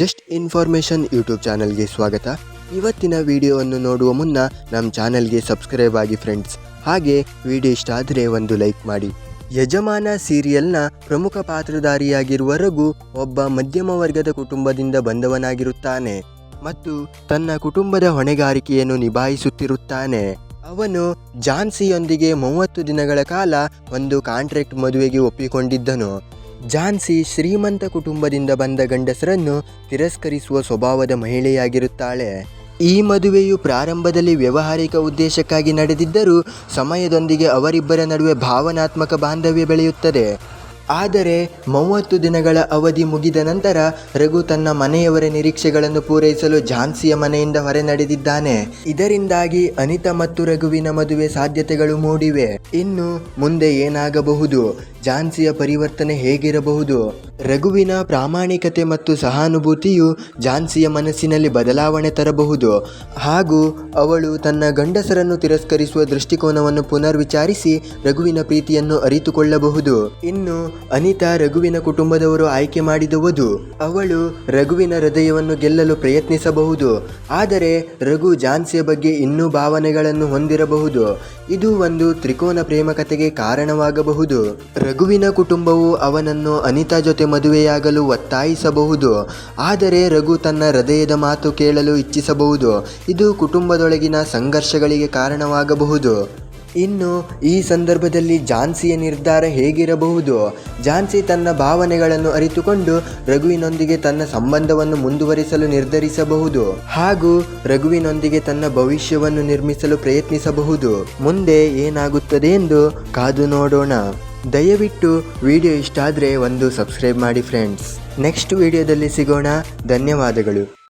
Just information YouTube ಚಾನಲ್ಗೆ ಸ್ವಾಗತ. ಇವತ್ತಿನ ವಿಡಿಯೋವನ್ನು ನೋಡುವ ಮುನ್ನ ನಮ್ಮ ಚಾನಲ್ಗೆ ಸಬ್ಸ್ಕ್ರೈಬ್ ಆಗಿ ಫ್ರೆಂಡ್ಸ್. ಹಾಗೆ ವಿಡಿಯೋ ಇಷ್ಟ ಆದರೆ ಒಂದು ಲೈಕ್ ಮಾಡಿ. ಯಜಮಾನ ಸೀರಿಯಲ್ನ ಪ್ರಮುಖ ಪಾತ್ರಧಾರಿಯಾಗಿರುವ ರಘು ಒಬ್ಬ ಮಧ್ಯಮ ವರ್ಗದ ಕುಟುಂಬದಿಂದ ಬಂದವನಾಗಿರುತ್ತಾನೆ ಮತ್ತು ತನ್ನ ಕುಟುಂಬದ ಹೊಣೆಗಾರಿಕೆಯನ್ನು ನಿಭಾಯಿಸುತ್ತಿರುತ್ತಾನೆ. ಅವನು ಝಾನ್ಸಿಯೊಂದಿಗೆ ಮೂವತ್ತು ದಿನಗಳ ಕಾಲ ಒಂದು ಕಾಂಟ್ರಾಕ್ಟ್ ಮದುವೆಗೆ ಒಪ್ಪಿಕೊಂಡಿದ್ದನು. ಝಾನ್ಸಿ ಶ್ರೀಮಂತ ಕುಟುಂಬದಿಂದ ಬಂದ ಗಂಡಸರನ್ನು ತಿರಸ್ಕರಿಸುವ ಸ್ವಭಾವದ ಮಹಿಳೆಯಾಗಿರುತ್ತಾಳೆ. ಈ ಮದುವೆಯು ಪ್ರಾರಂಭದಲ್ಲಿ ವ್ಯವಹಾರಿಕ ಉದ್ದೇಶಕ್ಕಾಗಿ ನಡೆದಿದ್ದರೂ, ಸಮಯದೊಂದಿಗೆ ಅವರಿಬ್ಬರ ನಡುವೆ ಭಾವನಾತ್ಮಕ ಬಾಂಧವ್ಯ ಬೆಳೆಯುತ್ತದೆ. ಆದರೆ ಮೂವತ್ತು ದಿನಗಳ ಅವಧಿ ಮುಗಿದ ನಂತರ ರಘು ತನ್ನ ಮನೆಯವರ ನಿರೀಕ್ಷೆಗಳನ್ನು ಪೂರೈಸಲು ಝಾನ್ಸಿಯ ಮನೆಯಿಂದ ಹೊರ ನಡೆದಿದ್ದಾನೆ ಇದರಿಂದಾಗಿ ಅನಿತಾ ಮತ್ತು ರಘುವಿನ ಮದುವೆ ಸಾಧ್ಯತೆಗಳು ಮೂಡಿವೆ. ಇನ್ನು ಮುಂದೆ ಏನಾಗಬಹುದು? ಝಾನ್ಸಿಯ ಪರಿವರ್ತನೆ ಹೇಗಿರಬಹುದು? ರಘುವಿನ ಪ್ರಾಮಾಣಿಕತೆ ಮತ್ತು ಸಹಾನುಭೂತಿಯು ಝಾನ್ಸಿಯ ಮನಸ್ಸಿನಲ್ಲಿ ಬದಲಾವಣೆ ತರಬಹುದು. ಹಾಗೂ ಅವಳು ತನ್ನ ಗಂಡಸರನ್ನು ತಿರಸ್ಕರಿಸುವ ದೃಷ್ಟಿಕೋನವನ್ನು ಪುನರ್ವಿಚಾರಿಸಿ ರಘುವಿನ ಪ್ರೀತಿಯನ್ನು ಅರಿತುಕೊಳ್ಳಬಹುದು. ಇನ್ನು ಅನಿತಾ ರಘುವಿನ ಕುಟುಂಬದವರು ಆಯ್ಕೆ ಮಾಡಿದ ಅವಳು ರಘುವಿನ ಹೃದಯವನ್ನು ಗೆಲ್ಲಲು ಪ್ರಯತ್ನಿಸಬಹುದು. ಆದರೆ ರಘು ಝಾನ್ಸಿಯ ಬಗ್ಗೆ ಇನ್ನೂ ಭಾವನೆಗಳನ್ನು ಹೊಂದಿರಬಹುದು. ಇದು ಒಂದು ತ್ರಿಕೋನ ಪ್ರೇಮ ಕಥೆಗೆ ಕಾರಣವಾಗಬಹುದು. ರಘುವಿನ ಕುಟುಂಬವು ಅವನನ್ನು ಅನಿತಾ ಜೊತೆ ಮದುವೆಯಾಗಲು ಒತ್ತಾಯಿಸಬಹುದು. ಆದರೆ ರಘು ತನ್ನ ಹೃದಯದ ಮಾತು ಕೇಳಲು ಇಚ್ಛಿಸಬಹುದು. ಇದು ಕುಟುಂಬದೊಳಗಿನ ಸಂಘರ್ಷಗಳಿಗೆ ಕಾರಣವಾಗಬಹುದು. ಇನ್ನು, ಈ ಸಂದರ್ಭದಲ್ಲಿ ಝಾನ್ಸಿಯ ನಿರ್ಧಾರ ಹೇಗಿರಬಹುದು? ಝಾನ್ಸಿ ತನ್ನ ಭಾವನೆಗಳನ್ನು ಅರಿತುಕೊಂಡು ರಘುವಿನೊಂದಿಗೆ ತನ್ನ ಸಂಬಂಧವನ್ನು ಮುಂದುವರಿಸಲು ನಿರ್ಧರಿಸಬಹುದು. ಹಾಗೂ ರಘುವಿನೊಂದಿಗೆ ತನ್ನ ಭವಿಷ್ಯವನ್ನು ನಿರ್ಮಿಸಲು ಪ್ರಯತ್ನಿಸಬಹುದು. ಮುಂದೆ ಏನಾಗುತ್ತದೆ ಎಂದು ಕಾದು ನೋಡೋಣ. ದಯವಿಟ್ಟು ವಿಡಿಯೋ ಇಷ್ಟ ಆದರೆ ಒಂದು ಸಬ್ಸ್ಕ್ರೈಬ್ ಮಾಡಿ ಫ್ರೆಂಡ್ಸ್ ನೆಕ್ಸ್ಟ್ ವಿಡಿಯೋದಲ್ಲಿ ಸಿಗೋಣ. ಧನ್ಯವಾದಗಳು.